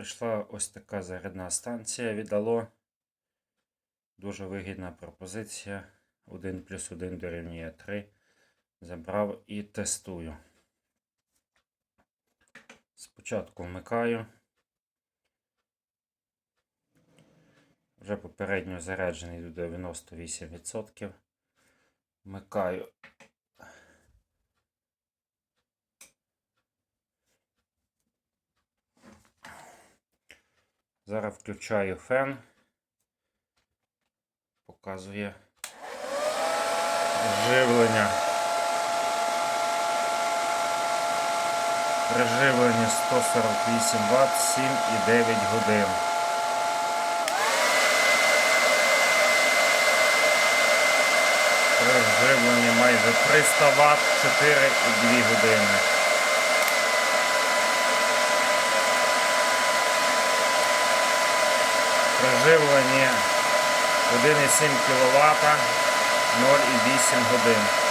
Прийшла ось така зарядна станція від Allo. Дуже вигідна пропозиція. 1 плюс 1 дорівнює 3. Забрав і тестую. Спочатку вмикаю. Вже попередньо заряджений до 98%. Вмикаю. Зараз включаю фен. Показує живлення. Приживлення 148 Вт 7,9 годин. Приживлення майже 300 Вт 4,2 години. Приживлення 1,7 кВт 0,8 годин.